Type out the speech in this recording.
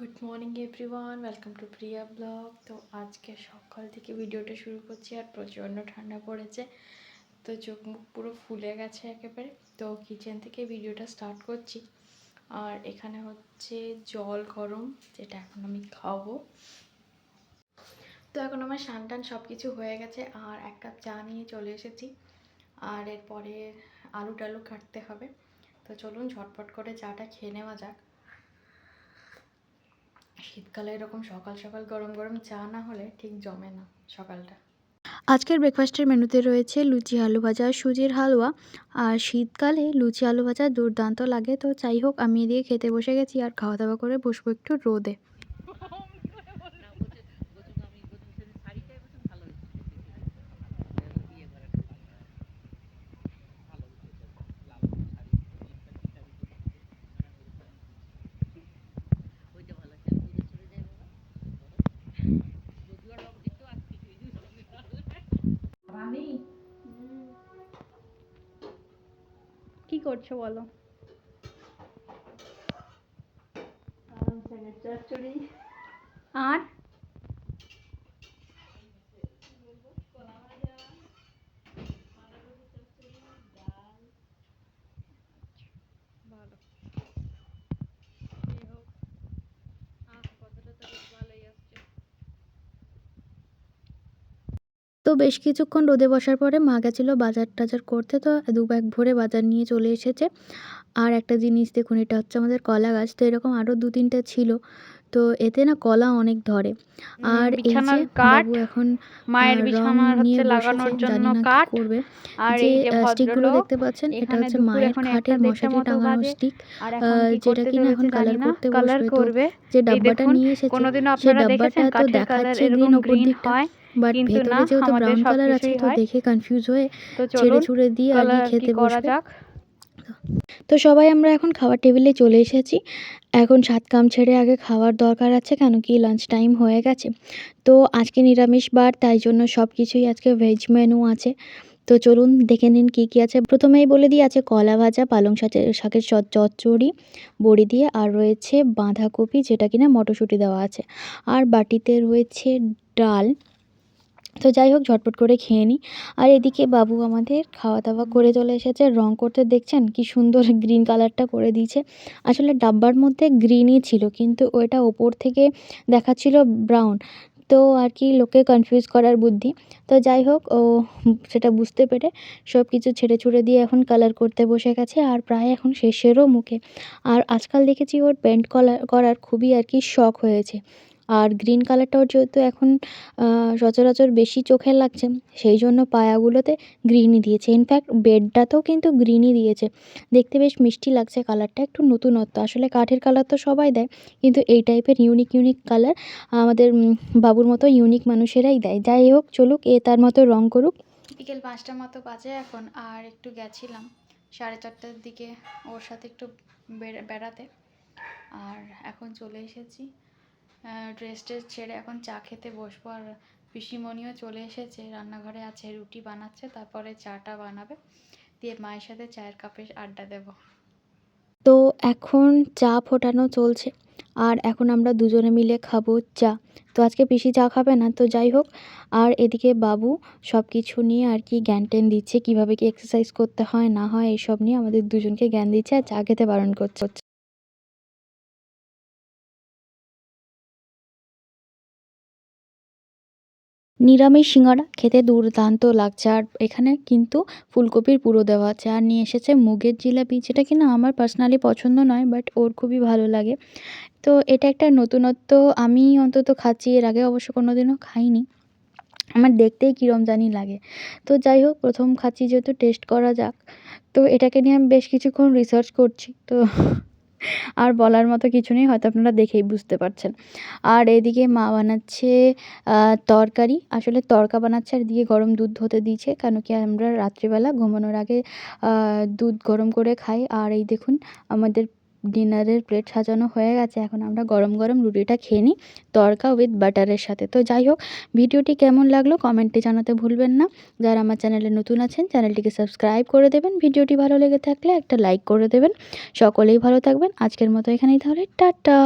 Good morning everyone welcome to Priya blog তো আজকে সকাল থেকে ভিডিওটা শুরু করছি আর প্রচণ্ড ঠান্ডা পড়েছে। তো চোখ মুখ পুরো ফুলে গেছে একেবারে। তো কিচেন থেকে ভিডিওটা স্টার্ট করছি। আর এখানে হচ্ছে জল গরম, যেটা এখন আমি খাব। তো এখন আমার স্নান টান সব কিছু হয়ে গেছে আর এক কাপ চা নিয়ে চলে এসেছি। আর এরপরে আলু টালু কাটতে হবে। তো চলুন ঝটপট করে চাটা খেয়ে নেওয়া যাক। শীতকালে এরকম সকাল সকাল গরম গরম চা না হলে ঠিক জমে না সকালটা। আজকের ব্রেকফাস্টের মেনুতে রয়েছে লুচি, আলু ভাজা, সুজির হালুয়া। আর শীতকালে লুচি, আলু ভাজা দুর্দান্ত লাগে। তো যাই হোক, আমি এদিকে খেতে বসে গেছি আর খাওয়া দাওয়া করে বসবো একটু রোদে কি করছ বলো? আর ভালো এই হোক আহ কথাটা তো বেশ ভালোই আসছে তো বেশ কিছুক্ষণ রোদে বসার পরে মা গেছিল বাজার টাজার করতে তো দু ব্যাগ ভরে বাজার নিয়ে চলে এসেছে। আর একটা জিনিস দেখুন এটা হচ্ছে আমাদের কলা গাছ তো এরকম আরও দু তিনটে ছিল তো এতে না কলা অনেক ধরে। আর এই যে বাবু এখন মায়ের বিছানার হচ্ছে লাগানোর জন্য কাঠ। করবে। আর যে এই যে স্টিকগুলো দেখতে পাচ্ছেন এটা হচ্ছে মায়ের খাটের মশারি টাঙানো স্টিক। যেটা কিনা এখন কালার করতে বসবে তো যে ডাব্বাটা নিয়ে এসেছে সেই আপনারা ডাব্বাটা দেখেছেন তো দেখাচ্ছে এরকম গ্রিন ওপর দিকটা হয়। বাট ভেতরে যেহেতু ব্রাউন কালার আছে তো দেখে কনফিউজ হয়ে ছেড়ে ছুড়ে দিয়ে আর খেতে বসবে। তো সবাই আমরা এখন খাওয়ার টেবিলে চলে এসেছি। এখন সাত কাম ছেড়ে আগে খাওয়ার দরকার আছে কেন কি লাঞ্চ টাইম হয়ে গেছে। তো আজকে নিরামিষ বার তাই জন্য সব কিছুই আজকে ভেজ মেনু আছে। তো চলুন দেখে নিন কী কী আছে। প্রথমেই বলে দিই আছে কলা ভাজা পালং শাকের শাকের চচ চচ্চড়ি বড়ি দিয়ে আর রয়েছে বাঁধাকপি যেটা কিনা মটরশুঁটি দেওয়া আছে। আর বাটিতে রয়েছে ডাল। তো যাই হোক, ঝটপট করে খেয়ে নিই আর এদিকে বাবু আমাদের খাওয়া দাওয়া করে চলে এসেছে। রং করতে দেখছেন কি সুন্দর গ্রিন কালারটা করে দিয়েছে। আসলে ডাব্বার মধ্যে গ্রিনই ছিল, কিন্তু ওইটা ওপর থেকে দেখাচ্ছিল ব্রাউন তো আর কি লোকে কনফিউজ করার বুদ্ধি। তো যাই হোক, ও সেটা বুঝতে পেরে সব কিছু ছেড়ে ছুড়ে দিয়ে এখন কালার করতে বসে গেছে আর প্রায় এখন শেষেরও মুখে। আর আজকাল দেখেছি ওর পেন্ট কলার করার খুবই আর কি শখ হয়েছে। আর গ্রিন কালারটাও যেহেতু এখন সচরাচর বেশি চোখে লাগছে, সেই জন্য পায়াগুলোতে গ্রিনই দিয়েছে। ইনফ্যাক্ট বেডটাতেও কিন্তু গ্রিনই দিয়েছে। দেখতে বেশ মিষ্টি লাগছে কালারটা একটু নতুনত্ব। আসলে কাঠের কালার তো সবাই দেয়, কিন্তু এই টাইপের ইউনিক ইউনিক কালার আমাদের বাবুর মতো ইউনিক মানুষেরাই দেয়। যাই হোক, চলুক, এ তার মতো রং করুক। বিকেল পাঁচটার মতো বাজে এখন, আর একটু গেছিলাম সাড়ে চারটার দিকে ওর সাথে একটু বেড়া- বেড়াতে। আর এখন চলে এসেছি। ড্রেস ট্রেস ছেড়ে এখন চা খেতে বসবো। আর পিসিমণিও চলে এসেছে, রান্নাঘরে আছে, রুটি বানাচ্ছে, তারপরে চাটা বানাবে। দিয়ে মায়ের সাথে চায়ের কাপে আড্ডা দেব। তো এখন চা ফোটানো চলছে, আর এখন আমরা দুজনে মিলে খাব চা। তো আজকে পিসি চা খাবে না, তো যাই হোক। আর এদিকে বাবু সব কিছু নিয়ে আর কি জ্ঞান ট্যান দিচ্ছে, কীভাবে কি এক্সারসাইজ করতে হয়, না হয়, এইসব নিয়ে আমাদের দুজনকে জ্ঞান দিচ্ছে, আর চা খেতে বারণ করছে। নিরামিষ সিঙ্গারা খেতে দুর্দান্ত লাগছে। আর এখানে কিন্তু ফুলকপির পুরো দেওয়া আছে। আর নিয়ে এসেছে মুগের জিলাপি, যেটা কিনা আমার পার্সোনালি পছন্দ নয় বাট ওর খুবই ভালো লাগে। তো এটা একটা নতুনত্ব, আমি অন্তত খাচ্ছি, এর আগে অবশ্য কোনো দিনও খাইনি। আমার দেখতেই কীরম জানি লাগে। তো যাই হোক, প্রথম খাচ্ছি যেহেতু টেস্ট করা যাক। তো এটাকে নিয়ে আমি বেশ কিছুক্ষণ রিসার্চ করছি। তো আর বলার মতো কিছু নেই, হয়তো আপনারা দেখেই বুঝতে পারছেন। আর এদিকে মা বানাচ্ছে তরকারি। আসলে তরকা বানাচ্ছে আর দিয়ে গরম দুধ হতে দিয়েছে, কেন কি আমরা রাত্রিবেলা ঘুমানোর আগে দুধ গরম করে খাই। আর এই দেখুন, আমাদের ডিনারের প্লেট সাজানো হয়ে গেছে। এখন আমরা গরম গরম রুটিটা খেয়ে নিই তরকা উইথ বাটারের সাথে। তো যাই হোক, ভিডিওটি কেমন লাগল কমেন্টে জানাতে ভুলবেন না। যারা আমার চ্যানেলে নতুন আছেন, চ্যানেলটিকে সাবস্ক্রাইব করে দেবেন। ভিডিওটি ভালো লেগে থাকলে একটা লাইক করে দেবেন। সকলেই ভালো থাকবেন। আজকের মতো এখানেই তাহলে। টাটা!